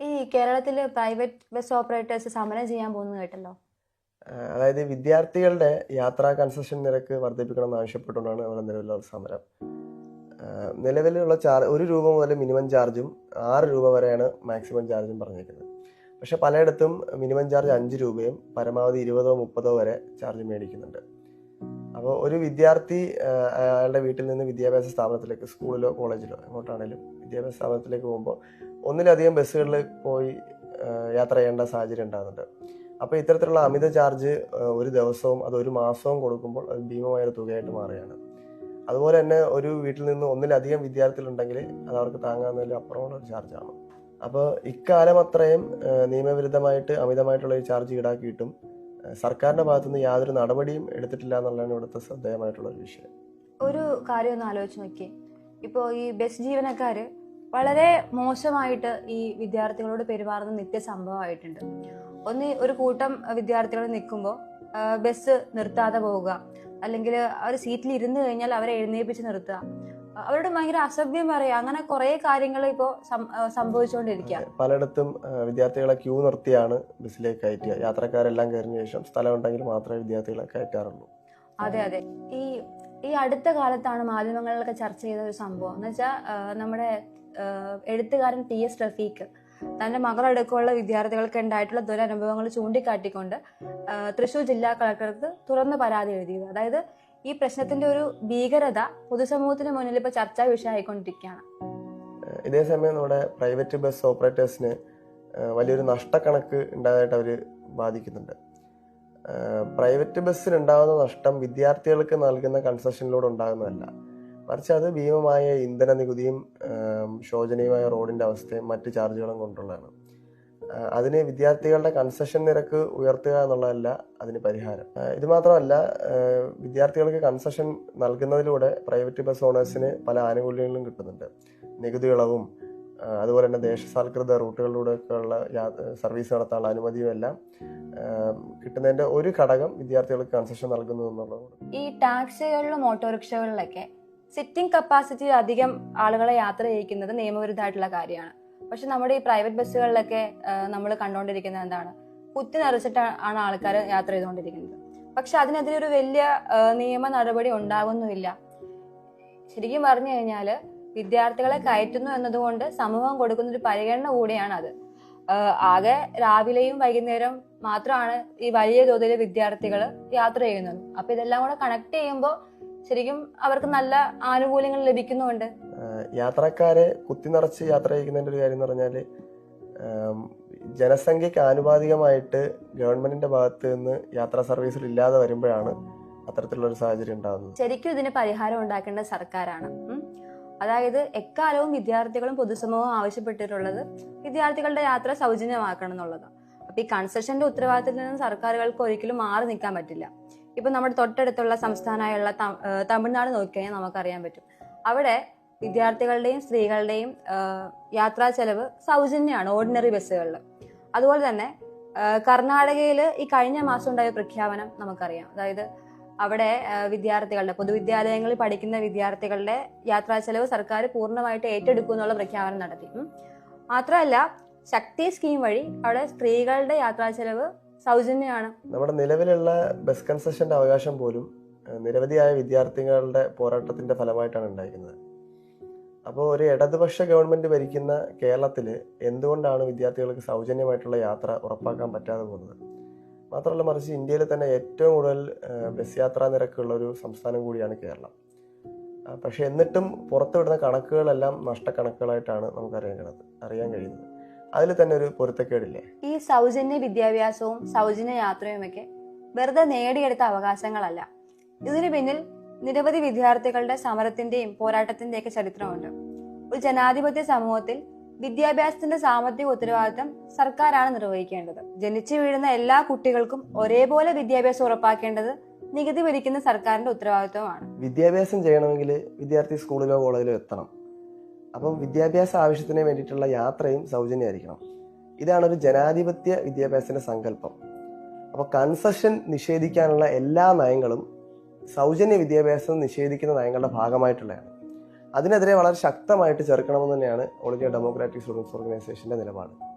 ഈ കേരളത്തിൽ private bus operators സമരം ചെയ്യാൻ പോകുന്നു കേട്ടല്ലോ? അതായത് വിദ്യാർത്ഥികളുടെ യാത്രാ കൺസെഷൻ നിരക്ക് വർദ്ധിപ്പിക്കണമെന്ന് ആവശ്യപ്പെട്ടുകൊണ്ടാണ് നമ്മുടെ നിലവിലുള്ള സമരം. നിലവിലുള്ള ചാർജ് ഒരു രൂപ മുതൽ മിനിമം ചാർജും ആറ് രൂപ വരെയാണ് മാക്സിമം ചാർജും പറഞ്ഞിരിക്കുന്നത്. പക്ഷെ പലയിടത്തും മിനിമം ചാർജ് അഞ്ച് രൂപയും പരമാവധി ഇരുപതോ മുപ്പതോ വരെ ചാർജ് മേടിക്കുന്നുണ്ട്. അപ്പോൾ ഒരു വിദ്യാർത്ഥി അയാളുടെ വീട്ടിൽ നിന്ന് വിദ്യാഭ്യാസ സ്ഥാപനത്തിലേക്ക് സ്കൂളിലോ കോളേജിലോ എങ്ങോട്ടാണേലും വിദ്യാഭ്യാസ സ്ഥാപനത്തിലേക്ക് പോകുമ്പോൾ ഒന്നിലധികം ബസ്സുകളിൽ പോയി യാത്ര ചെയ്യേണ്ട സാഹചര്യം ഉണ്ടാകുന്നുണ്ട്. അപ്പോൾ ഇത്തരത്തിലുള്ള അമിത ചാർജ് ഒരു ദിവസവും അത് ഒരു മാസവും കൊടുക്കുമ്പോൾ അത് ഭീമമായൊരു തുകയായിട്ട് മാറുകയാണ്. അതുപോലെ തന്നെ ഒരു വീട്ടിൽ നിന്ന് ഒന്നിലധികം വിദ്യാർത്ഥികളുണ്ടെങ്കിൽ അത് അവർക്ക് താങ്ങാവുന്നതിലും അപ്പുറമുള്ള ഒരു ചാർജാണ്. അപ്പോൾ ഇക്കാലം അത്രയും നിയമവിരുദ്ധമായിട്ട് അമിതമായിട്ടുള്ള ഒരു ചാർജ് ഈടാക്കിയിട്ടും സർക്കാരിന്റെ ഭാഗത്തുനിന്ന് യാതൊരു നടപടിയും എടുത്തിട്ടില്ല എന്നുള്ളതാണ് ഇവിടുത്തെ ശ്രദ്ധേയമായിട്ടുള്ള ഒരു വിഷയം. ഒരു കാര്യം ഒന്ന് ആലോചിച്ച് നോക്കി ഇപ്പോ ഈ ബസ് ജീവനക്കാർ വളരെ മോശമായിട്ട് ഈ വിദ്യാർത്ഥികളോട് പെരുമാറുന്ന നിത്യ സംഭവമായിട്ടുണ്ട് ഒന്ന് ഒരു കൂട്ടം വിദ്യാർത്ഥികൾ നിൽക്കുമ്പോൾ ബസ് നിർത്താതെ പോവുക. അല്ലെങ്കിൽ അവർ സീറ്റിൽ ഇരുന്ന് കഴിഞ്ഞാൽ അവരെ എഴുന്നേൽപ്പിച്ച് നിർത്തുക. അവരോട് ഭയങ്കര അസഭ്യം പറയുക അങ്ങനെ കുറെ കാര്യങ്ങൾ ഇപ്പോ സംഭവിച്ചുകൊണ്ടിരിക്കുക പലയിടത്തും വിദ്യാർത്ഥികളെ ക്യൂ നിർത്തിയാണ് ബസ്സിലേക്ക് കയറ്റുക യാത്രക്കാരെല്ലാം കയറിയ ശേഷം സ്ഥലം ഉണ്ടെങ്കിൽ മാത്രമേ വിദ്യാർത്ഥികളെ കയറ്റാറുള്ളൂ. അതെ അതെ. ഈ ഈ അടുത്ത കാലത്താണ് മാധ്യമങ്ങളിലൊക്കെ ചർച്ച ചെയ്ത ഒരു സംഭവം. എന്ന് വെച്ചാൽ നമ്മുടെ എഴുത്തുകാരൻ പി എസ് റഫീഖ് തന്റെ മകളടക്കമുള്ള വിദ്യാർത്ഥികൾക്ക് ഉണ്ടായിട്ടുള്ള ദുരനുഭവങ്ങൾ ചൂണ്ടിക്കാട്ടിക്കൊണ്ട് തൃശൂർ ജില്ലാ കളക്ടർക്ക് തുറന്ന് പരാതി എഴുതിയത്. അതായത് ഈ പ്രശ്നത്തിന്റെ ഒരു ഭീകരത പൊതുസമൂഹത്തിന് മുന്നിൽ ഇപ്പൊ ചർച്ചാ വിഷയമായിക്കൊണ്ടിരിക്കുകയാണ്. ഏഹ് ഇതേ സമയം നമ്മുടെ പ്രൈവറ്റ് ബസ് ഓപ്പറേറ്റേഴ്സിന് വലിയൊരു നഷ്ടക്കണക്ക് ഉണ്ടായതായിട്ട് അവർ ബാധിക്കുന്നുണ്ട്. പ്രൈവറ്റ് ബസ്സിന് ഉണ്ടാകുന്ന നഷ്ടം വിദ്യാർത്ഥികൾക്ക് നൽകുന്ന കൺസെഷനിലൂടെ ഉണ്ടാകുന്നതല്ല. മറിച്ച് അത് ഭീമമായ ഇന്ധന നികുതിയും ശോചനീയമായ റോഡിന്റെ അവസ്ഥയും മറ്റ് ചാർജുകളും കൊണ്ടുള്ളതാണ്. അതിന് വിദ്യാർത്ഥികളുടെ കൺസെഷൻ നിരക്ക് ഉയർത്തുക എന്നുള്ളതല്ല അതിന് പരിഹാരം. ഇത് മാത്രമല്ല വിദ്യാർത്ഥികൾക്ക് കൺസെഷൻ നൽകുന്നതിലൂടെ പ്രൈവറ്റ് ബസ് ഓണേഴ്സിന് പല ആനുകൂല്യങ്ങളും കിട്ടുന്നുണ്ട്. നികുതി ഇളവും അതുപോലെ തന്നെ ദേശസാൽകൃത റൂട്ടുകളിലൂടെയൊക്കെയുള്ള യാ- സർവീസ് നടത്താനുള്ള അനുമതിയും എല്ലാം കിട്ടുന്നതിന്റെ ഒരു ഘടകം വിദ്യാർത്ഥികൾക്ക് കൺസെഷൻ നൽകുന്നു എന്നുള്ളതാണ് ഈ ടാക്സികളിലും ഓട്ടോറിക്ഷകളിലൊക്കെ സിറ്റിംഗ് കപ്പാസിറ്റി അധികം ആളുകളെ യാത്ര ചെയ്യിക്കുന്നത് നിയമവിരുദ്ധമായിട്ടുള്ള കാര്യമാണ്. പക്ഷെ നമ്മുടെ ഈ പ്രൈവറ്റ് ബസ്സുകളിലൊക്കെ നമ്മൾ കണ്ടുകൊണ്ടിരിക്കുന്നത് എന്താണ്? കുത്തി നിറച്ചിട്ടാണ് ആൾക്കാർ യാത്ര ചെയ്തുകൊണ്ടിരിക്കുന്നത് പക്ഷെ അതിനെതിരെ ഒരു വലിയ നിയമ നടപടി ഉണ്ടാകുന്നുമില്ല ശരിക്കും പറഞ്ഞു കഴിഞ്ഞാൽ വിദ്യാർത്ഥികളെ കയറ്റുന്നു എന്നതുകൊണ്ട് സമൂഹം കൊടുക്കുന്ന ഒരു പരിഗണന കൂടിയാണ് അത് ആകെ രാവിലെയും വൈകുന്നേരം മാത്രമാണ് ഈ വലിയ തോതിൽ വിദ്യാർത്ഥികൾ യാത്ര ചെയ്യുന്നത്. അപ്പൊ ഇതെല്ലാം കൂടെ കണക്ട് ചെയ്യുമ്പോൾ ശരിക്കും അവർക്ക് നല്ല ആനുകൂല്യങ്ങൾ ലഭിക്കുന്നുണ്ട് യാത്രക്കാരെ കുത്തി നിറച്ച് യാത്ര ചെയ്യുന്നതിന്റെ ഒരു കാര്യം എന്ന് പറഞ്ഞാൽ ജനസംഖ്യയ്ക്ക് ആനുപാതികമായിട്ട് ഗവൺമെന്റിന്റെ ഭാഗത്ത് നിന്ന് യാത്രാ സർവീസുകൾ ഇല്ലാതെ വരുമ്പോഴാണ് അത്തരത്തിലുള്ള ഒരു സാഹചര്യം ഉണ്ടാകുന്നത്. ശരിക്കും ഇതിന് പരിഹാരം ഉണ്ടാക്കേണ്ട സർക്കാരാണ്. അതായത് എക്കാലവും വിദ്യാർത്ഥികളും പൊതുസമൂഹവും ആവശ്യപ്പെട്ടിട്ടുള്ളത് വിദ്യാർത്ഥികളുടെ യാത്ര സൗജന്യമാക്കണം എന്നുള്ളതാണ് അപ്പൊ ഈ കൺസെഷന്റെ ഉത്തരവാദിത്തത്തിൽ നിന്ന് സർക്കാരുകൾക്ക് ഒരിക്കലും മാറി നിൽക്കാൻ പറ്റില്ല. ഇപ്പൊ നമ്മുടെ തൊട്ടടുത്തുള്ള സംസ്ഥാനമായുള്ള തമിഴ്നാട് നോക്കിക്കഴിഞ്ഞാൽ നമുക്കറിയാൻ പറ്റും. അവിടെ വിദ്യാർത്ഥികളുടെയും സ്ത്രീകളുടെയും യാത്രാ ചെലവ് സൗജന്യമാണ് ഓർഡിനറി ബസ്സുകളിൽ അതുപോലെ തന്നെ കർണാടകയിൽ ഈ കഴിഞ്ഞ മാസം ഉണ്ടായ പ്രഖ്യാപനം നമുക്കറിയാം. അതായത് അവിടെ വിദ്യാർത്ഥികളുടെ പൊതുവിദ്യാലയങ്ങളിൽ പഠിക്കുന്ന വിദ്യാർത്ഥികളുടെ യാത്രാ ചെലവ് സർക്കാർ പൂർണമായിട്ട് ഏറ്റെടുക്കും എന്നുള്ള പ്രഖ്യാപനം നടത്തി. മാത്രമല്ല ശക്തി സ്കീം വഴി അവിടെ സ്ത്രീകളുടെ യാത്രാ ചെലവ് സൗജന്യമാണ്. നമ്മുടെ നിലവിലുള്ള ബസ് കൺസെഷന്റെ അവകാശം പോലും നിരവധിയായ വിദ്യാർത്ഥികളുടെ പോരാട്ടത്തിന്റെ ഫലമായിട്ടാണ് ഉണ്ടായിരിക്കുന്നത് അപ്പോൾ ഒരു ഇടതുപക്ഷ ഗവൺമെന്റ് ഭരിക്കുന്ന കേരളത്തിൽ എന്തുകൊണ്ടാണ് വിദ്യാർത്ഥികൾക്ക് സൗജന്യമായിട്ടുള്ള യാത്ര ഉറപ്പാക്കാൻ പറ്റാതെ പോകുന്നത്? മാത്രമല്ല മറിച്ച് ഇന്ത്യയിൽ തന്നെ ഏറ്റവും കൂടുതൽ ബസ് യാത്രാ നിരക്കുള്ള ഒരു സംസ്ഥാനം കൂടിയാണ് കേരളം. പക്ഷേ എന്നിട്ടും പുറത്തുവിടുന്ന കണക്കുകളെല്ലാം നഷ്ടക്കണക്കുകളായിട്ടാണ് നമുക്ക് അറിയാൻ കഴിയുന്നത് അറിയാൻ കഴിയുന്നത്. അതിൽ തന്നെ ഒരു പൊരുത്തക്കേടില്ലേ? ഈ സൗജന്യ വിദ്യാഭ്യാസവും സൗജന്യ യാത്രയുമൊക്കെ വെറുതെ നേടിയെടുത്ത അവകാശങ്ങളല്ല. ഇതിനു പിന്നിൽ നിരവധി വിദ്യാർത്ഥികളുടെ സമരത്തിന്റെയും പോരാട്ടത്തിന്റെയൊക്കെ ചരിത്രമുണ്ട്. ഒരു ജനാധിപത്യ സമൂഹത്തിൽ വിദ്യാഭ്യാസത്തിന്റെ സാമ്പത്തിക ഉത്തരവാദിത്തം സർക്കാരാണ് നിർവഹിക്കേണ്ടത്. ജനിച്ചു വീഴുന്ന എല്ലാ കുട്ടികൾക്കും ഒരേപോലെ വിദ്യാഭ്യാസം ഉറപ്പാക്കേണ്ടത് നികുതി വിധിക്കുന്ന സർക്കാരിന്റെ ഉത്തരവാദിത്വമാണ്. വിദ്യാഭ്യാസം ചെയ്യണമെങ്കിൽ വിദ്യാർത്ഥി സ്കൂളിലോ കോളേജിലോ എത്തണം. അപ്പം വിദ്യാഭ്യാസ ആവശ്യത്തിന് വേണ്ടിയിട്ടുള്ള യാത്രയും സൗജന്യമായിരിക്കണം. ഇതാണ് ഒരു ജനാധിപത്യ വിദ്യാഭ്യാസത്തിന്റെ സങ്കല്പം. അപ്പോൾ കൺസെഷൻ നിഷേധിക്കാനുള്ള എല്ലാ നയങ്ങളും സൗജന്യ വിദ്യാഭ്യാസം നിഷേധിക്കുന്ന നയങ്ങളുടെ ഭാഗമായിട്ടുള്ളതാണ്. അതിനെതിരെ വളരെ ശക്തമായിട്ട് ചെറുക്കണമെന്ന് തന്നെയാണ് ഓൾ ഇന്ത്യ ഡെമോക്രാറ്റിക് സ്റ്റുഡൻസ് ഓർഗനൈസേഷന്റെ നിലപാട്.